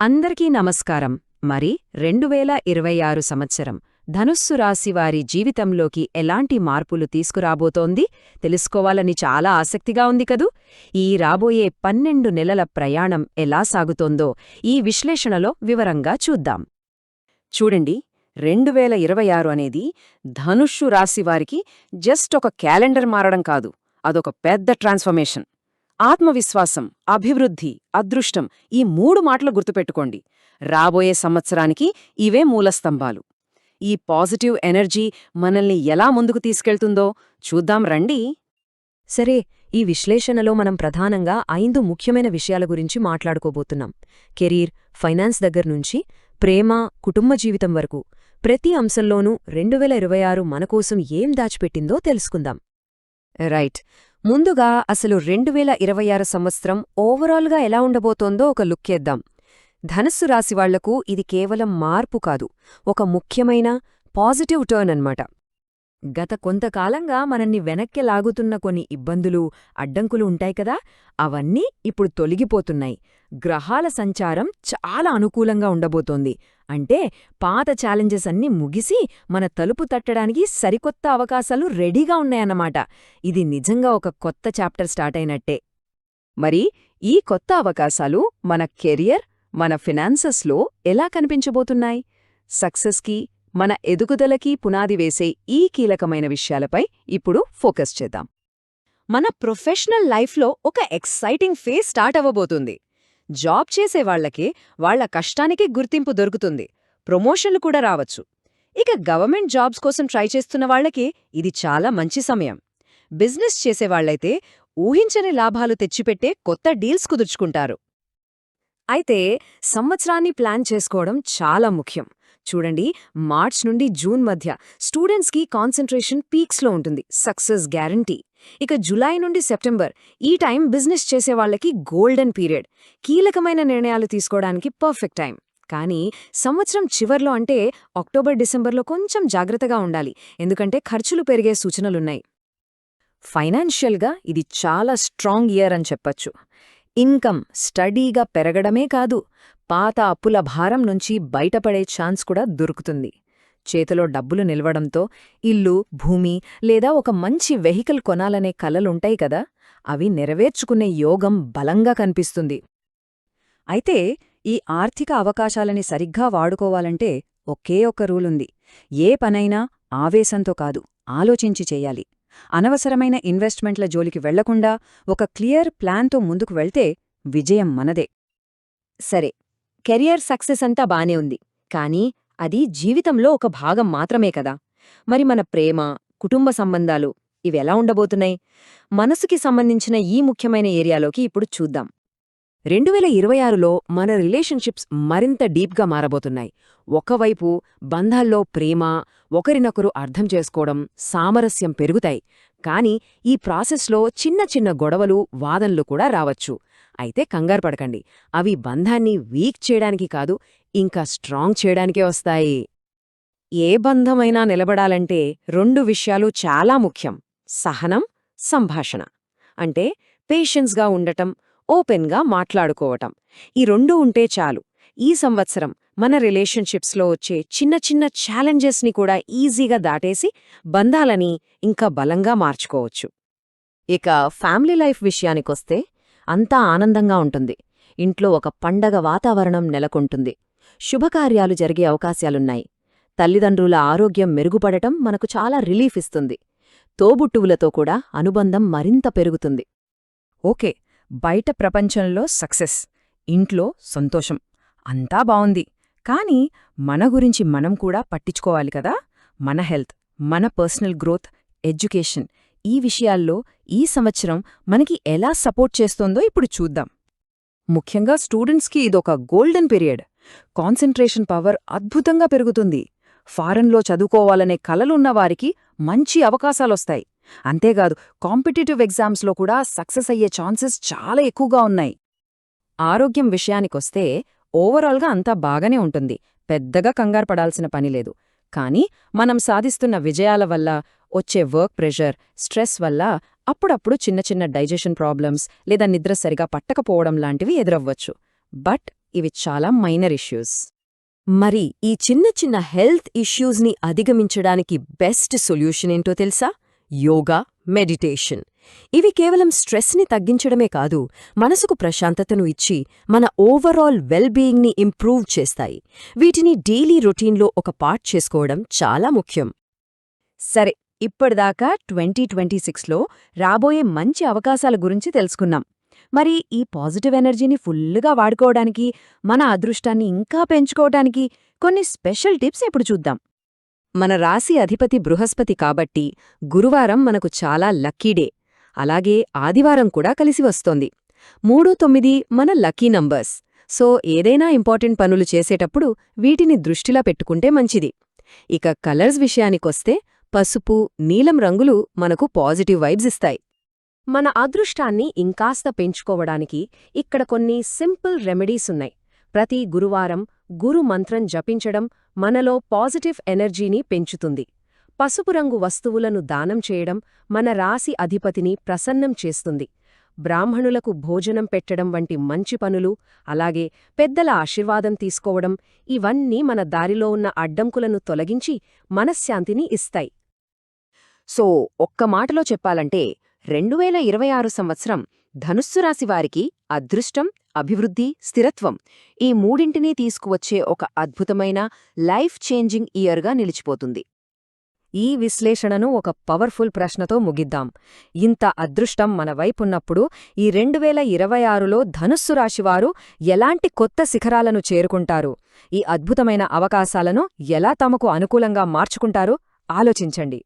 అందరికీ నమస్కారం. మరి రెండు వేల ఇరవై ఆరు సంవత్సరం ధనుస్సు రాశివారి జీవితంలోకి ఎలాంటి మార్పులు తీసుకురాబోతోంది? తెలుసుకోవాలని చాలా ఆసక్తిగా ఉంది కదూ? ఈ రాబోయే పన్నెండు నెలల ప్రయాణం ఎలా సాగుతోందో ఈ విశ్లేషణలో వివరంగా చూద్దాం. చూడండి రెండు వేల ఇరవై ఆరు అనేది ధనుష్షు రాశివారికి జస్ట్ ఒక క్యాలెండర్ మారడం కాదు అదొక పెద్ద ట్రాన్స్ఫర్మేషన్. ఆత్మవిశ్వాసం అభివృద్ధి అదృష్టం ఈ మూడు మాటలు గుర్తుపెట్టుకోండి. రాబోయే సంవత్సరానికి ఇవే మూలస్తంభాలు. ఈ పాజిటివ్ ఎనర్జీ మనల్ని ఎలా ముందుకు తీసుకెళ్తుందో చూద్దాం రండి. సరే ఈ విశ్లేషణలో మనం ప్రధానంగా ఐదు ముఖ్యమైన విషయాల గురించి మాట్లాడుకోబోతున్నాం. కెరీర్ ఫైనాన్స్ దగ్గర్నుంచి ప్రేమ కుటుంబ జీవితం వరకు. ప్రతి అంశంలోనూ రెండు వేల ఇరవై ఆరు మనకోసం ఏం దాచిపెట్టిందో తెలుసుకుందాం. రైట్. ముందుగా అసలు రెండు వేల ఇరవై ఆరు సంవత్సరం ఓవరాల్గా ఎలా ఉండబోతోందో ఒక లుక్కేద్దాం ధనస్సు రాశివాళ్ళకు ఇది కేవలం మార్పు కాదు ఒక ముఖ్యమైన పాజిటివ్ టర్న్ అన్నమాట. గత కొంతకాలంగా మనల్ని వెనక్కి లాగుతున్న కొన్ని ఇబ్బందులు అడ్డంకులు ఉంటాయి కదా? అవన్నీ ఇప్పుడు తొలగిపోతున్నాయి. గ్రహాల సంచారం చాలా అనుకూలంగా ఉండబోతోంది. అంటే పాత ఛాలెంజెస్ అన్నీ ముగిసి మన తలుపు తట్టడానికి సరికొత్త అవకాశాలు రెడీగా ఉన్నాయన్నమాట. ఇది నిజంగా ఒక కొత్త చాప్టర్ స్టార్ట్ అయినట్టే. మరి ఈ కొత్త అవకాశాలు మన కెరియర్ మన ఫినాన్సెస్లో ఎలా కనిపించబోతున్నాయి? సక్సెస్కి మన ఎదుగుదలకి పునాది వేసే ఈ కీలకమైన విషయాలపై ఇప్పుడు ఫోకస్ చేద్దాం. మన ప్రొఫెషనల్ లైఫ్లో ఒక ఎక్సైటింగ్ ఫేజ్ స్టార్ట్ అవ్వబోతుంది. జాబ్ చేసేవాళ్ళకి వాళ్ళ కష్టానికి గుర్తింపు దొరుకుతుంది. ప్రమోషన్లు కూడా రావచ్చు. ఇక గవర్నమెంట్ జాబ్స్ కోసం ట్రై చేస్తున్న వాళ్ళకి ఇది చాలా మంచి సమయం. బిజినెస్ చేసేవాళ్ళైతే ఊహించని లాభాలు తెచ్చిపెట్టే కొత్త డీల్స్ కుదుర్చుకుంటారు. అయితే సంవత్సరాన్ని ప్లాన్ చేసుకోవడం చాలా ముఖ్యం. చూడండి మార్చ్ నుండి జూన్ మధ్య స్టూడెంట్స్కి కాన్సంట్రేషన్ పీక్స్లో ఉంటుంది సక్సెస్ గ్యారంటీ. ఇక జులై నుండి సెప్టెంబర్ ఈ టైం బిజినెస్ చేసేవాళ్ళకి గోల్డెన్ పీరియడ్ కీలకమైన నిర్ణయాలు తీసుకోవడానికి పర్ఫెక్ట్ టైం. కానీ సంవత్సరం చివర్లో అంటే అక్టోబర్ డిసెంబర్లో కొంచెం జాగ్రత్తగా ఉండాలి ఎందుకంటే ఖర్చులు పెరిగే సూచనలున్నాయి. ఫైనాన్షియల్గా ఇది చాలా స్ట్రాంగ్ ఇయర్ అని చెప్పొచ్చు. ఇన్కమ్ స్టడీగా పెరగడమే కాదు పాత అప్పుల భారం నుంచి బయటపడే ఛాన్స్ కూడా దొరుకుతుంది. చేతిలో డబ్బులు నిలవడంతో ఇల్లు భూమి లేదా ఒక మంచి వెహికల్ కొనాలనే కలలుంటాయి కదా అవి నెరవేర్చుకునే యోగం బలంగా కనిపిస్తుంది. అయితే ఈ ఆర్థిక అవకాశాలని సరిగ్గా వాడుకోవాలంటే ఒకే ఒక్క రూలుంది. ఏ పనైనా ఆవేశంతో కాదు ఆలోచించి చేయాలి. అనవసరమైన ఇన్వెస్ట్మెంట్ల జోలికి వెళ్ళకుండా ఒక క్లియర్ ప్లాన్తో ముందుకు వెళ్తే విజయం మనదే. సరే కెరియర్ సక్సెస్ అంతా బానే ఉంది కానీ అది జీవితంలో ఒక భాగం మాత్రమే కదా. మరి మన ప్రేమ కుటుంబ సంబంధాలు ఇవెలా ఉండబోతున్నాయి? మనసుకి సంబంధించిన ఈ ముఖ్యమైన ఏరియాలోకి ఇప్పుడు చూద్దాం. రెండు వేల ఇరవై ఆరులో మన రిలేషన్షిప్స్ మరింత డీప్గా మారబోతున్నాయి. ఒకవైపు బంధాల్లో ప్రేమ ఒకరినొకరు అర్థం చేసుకోవడం సామరస్యం పెరుగుతాయి. కాని ఈ ప్రాసెస్లో చిన్న చిన్న గొడవలు వాదనలు కూడా రావచ్చు. అయితే కంగారు పడకండి. అవి బంధాన్ని వీక్ చేయడానికి కాదు ఇంకా స్ట్రాంగ్ చేయడానికే వస్తాయి. ఏ బంధమైనా నిలబడాలంటే రెండు విషయాలు చాలా ముఖ్యం. సహనం సంభాషణ. అంటే పేషెన్స్గా ఉండటం ఓపెన్గా మాట్లాడుకోవటం. ఈ రెండూ ఉంటే చాలు. ఈ సంవత్సరం మన రిలేషన్షిప్స్లో వచ్చే చిన్న చిన్న ఛాలెంజెస్ని కూడా ఈజీగా దాటేసి బంధాలని ఇంకా బలంగా మార్చుకోవచ్చు. ఇక ఫ్యామిలీ లైఫ్ విషయానికొస్తే అంతా ఆనందంగా ఉంటుంది. ఇంట్లో ఒక పండగ వాతావరణం నెలకొంటుంది. శుభకార్యాలు జరిగే అవకాశాలున్నాయి. తల్లిదండ్రుల ఆరోగ్యం మెరుగుపడటం మనకు చాలా రిలీఫ్ ఇస్తుంది. తోబుట్టువులతో కూడా అనుబంధం మరింత పెరుగుతుంది. ఓకే. బయట ప్రపంచంలో సక్సెస్ ఇంట్లో సంతోషం. అంతా బావుంది. కానీ మన గురించి మనం కూడా పట్టించుకోవాలి కదా? మన హెల్త్ మన పర్సనల్ గ్రోత్ ఎడ్యుకేషన్. ఈ విషయాల్లో ఈ సంవత్సరం మనకి ఎలా సపోర్ట్ చేస్తోందో ఇప్పుడు చూద్దాం. ముఖ్యంగా స్టూడెంట్స్కి ఇదొక గోల్డెన్ పీరియడ్. కాన్సంట్రేషన్ పవర్ అద్భుతంగా పెరుగుతుంది. ఫారెన్లో చదువుకోవాలనే కలలున్నవారికి మంచి అవకాశాలొస్తాయి. అంతేకాదు కాంపిటేటివ్ ఎగ్జామ్స్లో కూడా సక్సెస్ అయ్యే ఛాన్సెస్ చాలా ఎక్కువగా ఉన్నాయి. ఆరోగ్యం విషయానికొస్తే ఓవరాల్గా అంతా బాగానే ఉంటుంది. పెద్దగా కంగారు పడాల్సిన పనిలేదు కానీ మనం సాధిస్తున్న విజయాల వల్ల వచ్చే వర్క్ ప్రెషర్ స్ట్రెస్ వల్ల అప్పుడప్పుడు చిన్న చిన్న డైజెషన్ ప్రాబ్లమ్స్ లేదా నిద్ర సరిగా పట్టకపోవడం లాంటివి ఎదురవ్వచ్చు. బట్ ఇవి చాలా మైనర్ ఇష్యూస్. మరి ఈ చిన్న చిన్న హెల్త్ ఇష్యూస్ని అధిగమించడానికి బెస్ట్ సొల్యూషన్ ఏంటో తెలుసా? యోగా మెడిటేషన్. ఇవి కేవలం స్ట్రెస్ని తగ్గించడమే కాదు మనసుకు ప్రశాంతతను ఇచ్చి మన ఓవరాల్ వెల్బీయింగ్ని ఇంప్రూవ్ చేస్తాయి. వీటిని డైలీ రొటీన్లో ఒక పార్ట్ చేసుకోవడం చాలా ముఖ్యం. సరే ఇప్పటిదాకా ట్వంటీ ట్వంటీ సిక్స్లో రాబోయే మంచి అవకాశాల గురించి తెలుసుకున్నాం. మరి ఈ పాజిటివ్ ఎనర్జీని ఫుల్గా వాడుకోవడానికి మన అదృష్టాన్ని ఇంకా పెంచుకోవడానికి కొన్ని స్పెషల్ టిప్స్ ఇప్పుడు చూద్దాం? మన రాశి అధిపతి బృహస్పతి కాబట్టి గురువారం మనకు చాలా లక్కీడే అలాగే ఆదివారం కూడా కలిసి వస్తోంది. మూడు తొమ్మిది మన లక్కీ నంబర్స్. సో ఏదైనా ఇంపార్టెంట్ పనులు చేసేటప్పుడు వీటిని దృష్టిలా పెట్టుకుంటే మంచిది. ఇక కలర్స్ విషయానికొస్తే పసుపు నీలం రంగులు మనకు పాజిటివ్ వైబ్స్ ఇస్తాయి. మన అదృష్టాన్ని ఇంకాస్త పెంచుకోవడానికి ఇక్కడ కొన్ని సింపుల్ రెమెడీస్ ఉన్నాయి. ప్రతి గురువారం గురు మంత్రం జపించడం మనలో పాజిటివ్ ఎనర్జీని పెంచుతుంది. పసుపు రంగు వస్తువులను దానం చేయడం మన రాశి అధిపతిని ప్రసన్నం చేస్తుంది. బ్రాహ్మణులకు భోజనం పెట్టడం వంటి మంచి పనులు అలాగే పెద్దల ఆశీర్వాదం తీసుకోవడం ఇవన్నీ మన దారిలో ఉన్న అడ్డంకులను తొలగించి మనశ్శాంతిని ఇస్తాయి. సో ఒక్క మాటలో చెప్పాలంటే రెండు ఇరవై ఆరు సంవత్సరం ధనుస్సు వారికి అదృష్టం అభివృద్ధి స్థిరత్వం ఈ మూడింటినీ తీసుకువచ్చే ఒక అద్భుతమైన లైఫ్ చేంజింగ్ ఇయర్గా నిలిచిపోతుంది. ఈ విశ్లేషణను ఒక పవర్ఫుల్ ప్రశ్నతో ముగిద్దాం. ఇంత అదృష్టం మన వైపున్నప్పుడు ఈ రెండు వేల ఇరవై ఆరులో ధనుస్సు రాశివారు ఎలాంటి కొత్త శిఖరాలను చేరుకుంటారు? ఈ అద్భుతమైన అవకాశాలను ఎలా తమకు అనుకూలంగా మార్చుకుంటారో? ఆలోచించండి.